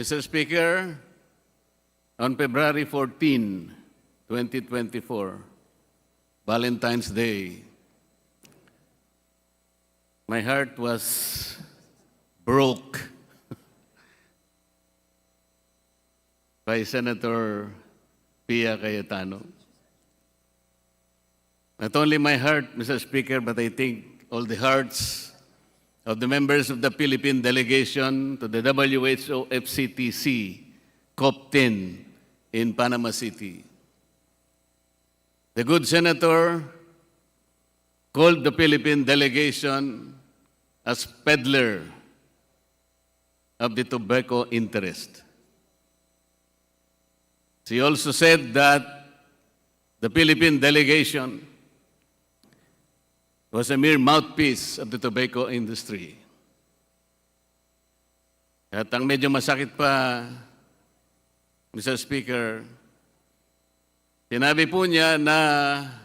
Mr. Speaker, on February 14, 2024, Valentine's Day, my heart was broke by Senator Pia Cayetano. Not only my heart, Mr. Speaker, but I think all the hearts of the members of the Philippine delegation to the WHO FCTC COP10 in Panama City. The good senator called the Philippine delegation as peddler of the tobacco interest. She also said that the Philippine delegation was a mere mouthpiece of the tobacco industry. At ang medyo masakit pa, Mr. Speaker, sinabi po niya na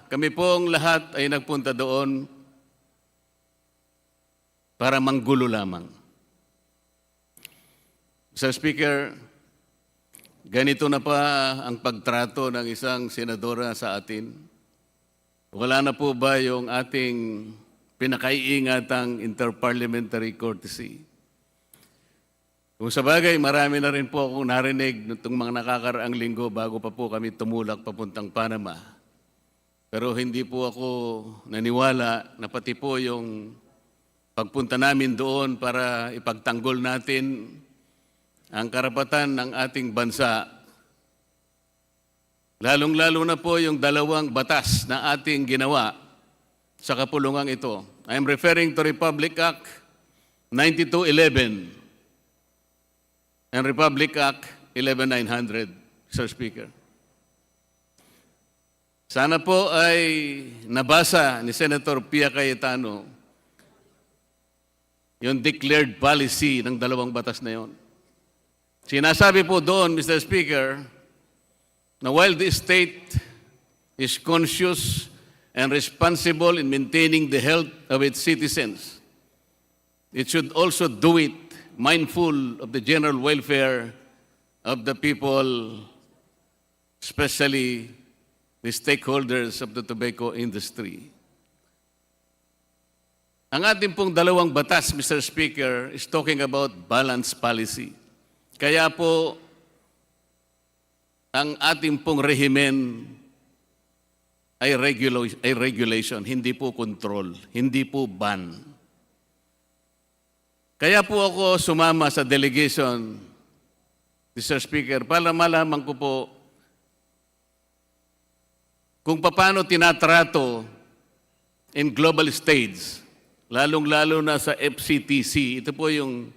kami pong lahat ay nagpunta doon para manggulo lamang. Mr. Speaker, ganito na pa ang pagtrato ng isang senadora sa atin. Wala na po ba yung ating pinakaiingatang interparliamentary courtesy? Kung sa bagay, marami na rin po akong narinig nitong mga nakakaraang linggo bago pa po kami tumulak papuntang Panama. Pero hindi po ako naniwala na pati po yung pagpunta namin doon para ipagtanggol natin ang karapatan ng ating bansa Lalong-lalo na po yung dalawang batas na ating ginawa sa kapulungang ito. I am referring to Republic Act 9211 and Republic Act 11900, Sir Speaker. Sana po ay nabasa ni Senator Pia Cayetano yung declared policy ng dalawang batas na yon. Sinasabi po doon, Mr. Speaker, na while the state is conscious and responsible in maintaining the health of its citizens, it should also do it mindful of the general welfare of the people, especially the stakeholders of the tobacco industry. Ang ating pong dalawang batas, Mr. Speaker, is talking about balanced policy. Kaya po, ang ating pong rehimen ay, regula- ay regulation, hindi po control, hindi po ban. Kaya po ako sumama sa delegation, Mr. Speaker, para malaman ko po kung paano tinatrato in global stage, lalong-lalo na sa FCTC. Ito po yung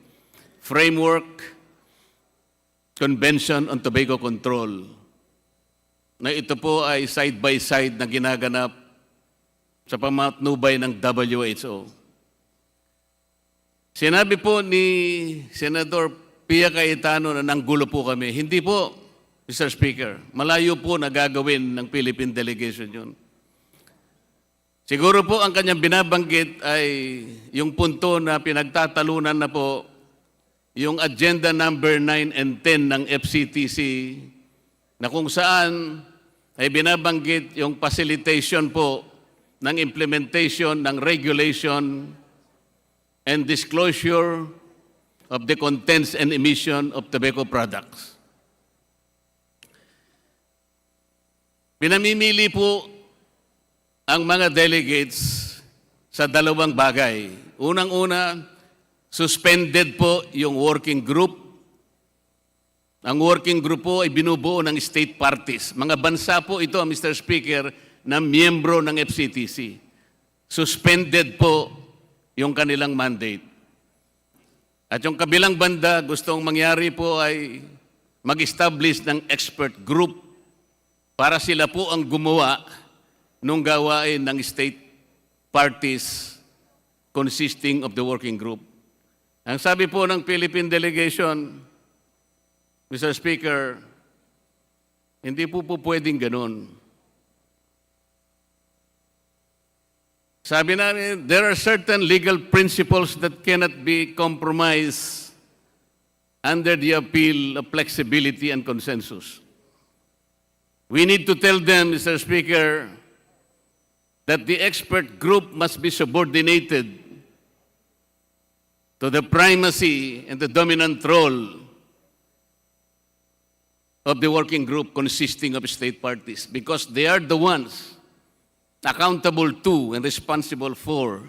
framework Convention on Tobacco Control na ito po ay side by side na ginaganap sa pamatnubay ng WHO. Sinabi po ni Senador Pia Cayetano na nanggulo po kami. Hindi po, Mr. Speaker. Malayo po na gagawin ng Philippine delegation yun. Siguro po ang kanyang binabanggit ay yung punto na pinagtatalunan na po yung agenda number 9 and 10 ng FCTC na kung saan ay binabanggit yung facilitation po ng implementation ng regulation and disclosure of the contents and emission of tobacco products. Pinamimili po ang mga delegates sa dalawang bagay. Unang-una, suspended po yung working group. Ang working group po ay binubuo ng state parties. Mga bansa po ito, Mr. Speaker, na miyembro ng FCTC. Suspended po yung kanilang mandate. At yung kabilang banda, gustong mangyari po ay mag-establish ng expert group para sila po ang gumawa nung gawain ng state parties consisting of the working group. Ang sabi po ng Philippine delegation, Mr. Speaker, hindi po po pwedeng ganun. Sabi namin, there are certain legal principles that cannot be compromised under the appeal of flexibility and consensus. We need to tell them, Mr. Speaker, that the expert group must be subordinated to the primacy and the dominant role of the working group consisting of state parties because they are the ones accountable to and responsible for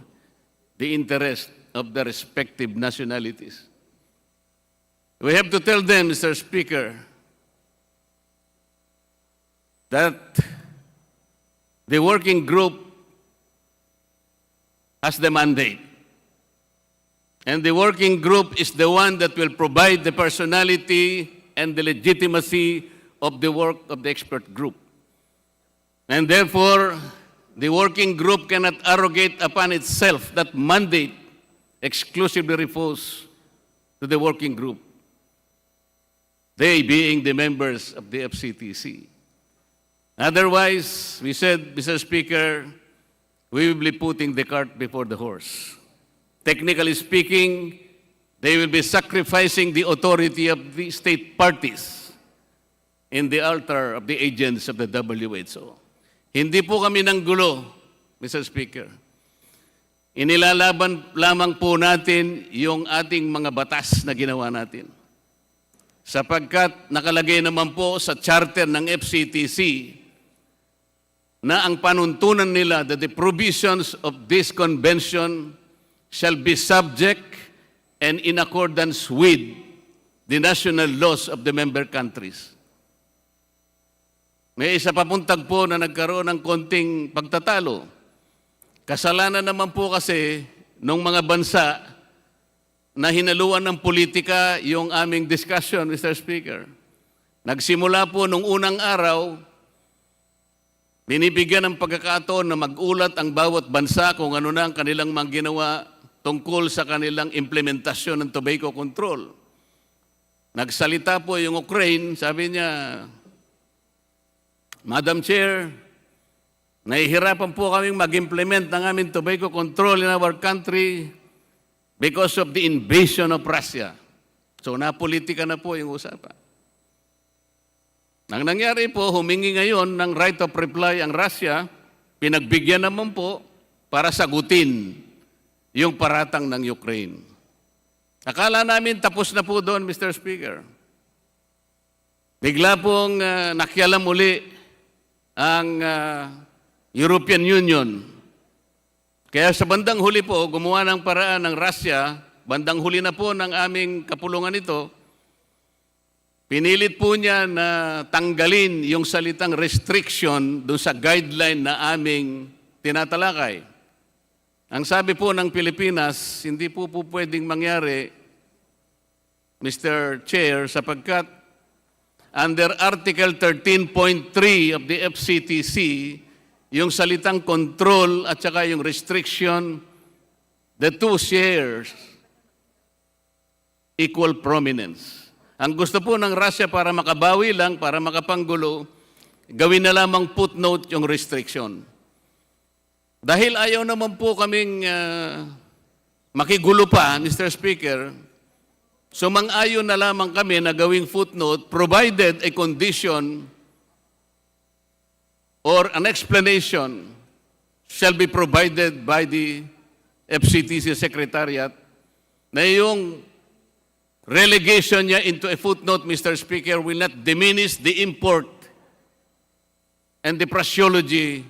the interest of the respective nationalities. We have to tell them, Mr. Speaker, that the working group has the mandate. And the working group is the one that will provide the personality and the legitimacy of the work of the expert group. And therefore, the working group cannot arrogate upon itself that mandate exclusively refers to the working group, they being the members of the FCTC. Otherwise, we said, Mr. Speaker, we will be putting the cart before the horse. Technically speaking, they will be sacrificing the authority of the state parties in the altar of the agents of the WHO. Hindi po kami ng gulo, Mr. Speaker. Inilalaban lamang po natin yung ating mga batas na ginawa natin. Sapagkat nakalagay naman po sa charter ng FCTC na ang panuntunan nila that the provisions of this convention shall be subject and in accordance with the national laws of the member countries. May isa pa pong tagpo na nagkaroon ng konting pagtatalo. Kasalanan naman po kasi nung mga bansa na hinaluan ng politika yung aming discussion, Mr. Speaker. Nagsimula po nung unang araw, binibigyan ng pagkakataon na mag-ulat ang bawat bansa kung ano na ang kanilang mga ginawa tungkol sa kanilang implementasyon ng tobacco control. Nagsalita po yung Ukraine, sabi niya, Madam Chair, nahihirapan po kaming mag-implement ng aming tobacco control in our country because of the invasion of Russia. So napolitika na po yung usapan. Ang nangyari po, humingi ngayon ng right of reply ang Russia, pinagbigyan naman po para sagutin yung paratang ng Ukraine. Akala namin tapos na po doon, Mr. Speaker. Bigla pong uh, nakialam muli ang uh, European Union. Kaya sa bandang huli po, gumawa ng paraan ng Russia, bandang huli na po ng aming kapulungan ito, pinilit po niya na tanggalin yung salitang restriction doon sa guideline na aming tinatalakay. Ang sabi po ng Pilipinas, hindi po po pwedeng mangyari, Mr. Chair, sapagkat under Article 13.3 of the FCTC, yung salitang control at saka yung restriction, the two shares equal prominence. Ang gusto po ng Russia para makabawi lang, para makapanggulo, gawin na lamang footnote yung restriction. Dahil ayaw naman po kaming uh, makigulo pa, Mr. Speaker, sumang-ayon na lamang kami na gawing footnote provided a condition or an explanation shall be provided by the FCTC Secretariat na yung relegation niya into a footnote, Mr. Speaker, will not diminish the import and the phraseology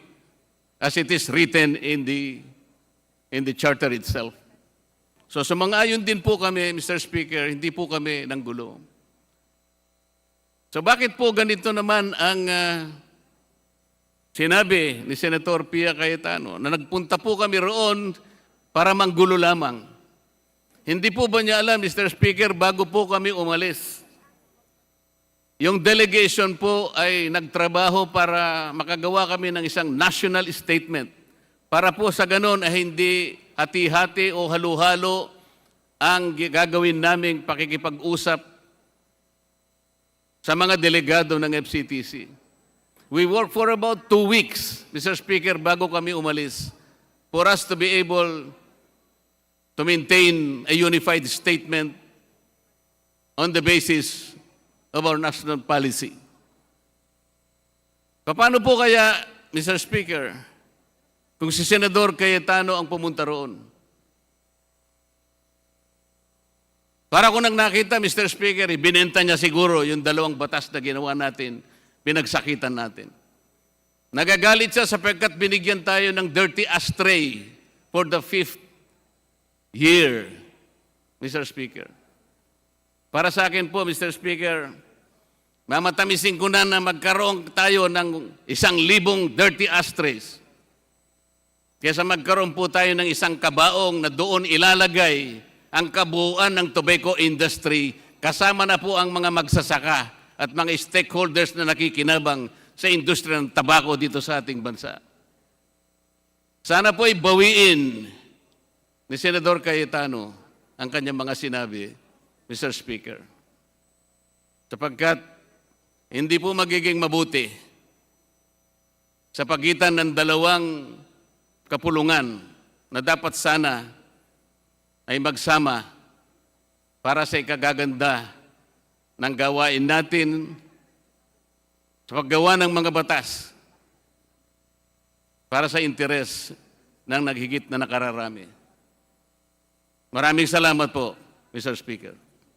as it is written in the in the charter itself. So sa mga ayon din po kami, Mr. Speaker, hindi po kami ng gulo. So bakit po ganito naman ang uh, sinabi ni Senator Pia Cayetano na nagpunta po kami roon para manggulo lamang? Hindi po ba niya alam, Mr. Speaker, bago po kami umalis, yung delegation po ay nagtrabaho para makagawa kami ng isang national statement para po sa ganon ay hindi hati-hati o halo-halo ang gagawin naming pakikipag-usap sa mga delegado ng FCTC. We worked for about two weeks, Mr. Speaker, bago kami umalis for us to be able to maintain a unified statement on the basis of our national policy. Paano po kaya, Mr. Speaker, kung si Senador Cayetano ang pumunta roon? Para ko nang nakita, Mr. Speaker, ibinenta niya siguro yung dalawang batas na ginawa natin, pinagsakitan natin. Nagagalit siya sapagkat binigyan tayo ng dirty ashtray for the fifth year, Mr. Speaker. Para sa akin po, Mr. Speaker, mamatamisin ko na na magkaroon tayo ng isang libong dirty ashtrays. Kesa magkaroon po tayo ng isang kabaong na doon ilalagay ang kabuuan ng tobacco industry, kasama na po ang mga magsasaka at mga stakeholders na nakikinabang sa industriya ng tabako dito sa ating bansa. Sana po ibawiin ni Senador Cayetano ang kanyang mga sinabi, Mr. Speaker. Sapagkat hindi po magiging mabuti sa pagitan ng dalawang kapulungan na dapat sana ay magsama para sa ikagaganda ng gawain natin sa paggawa ng mga batas para sa interes ng naghigit na nakararami. Maraming salamat po, Mr. Speaker.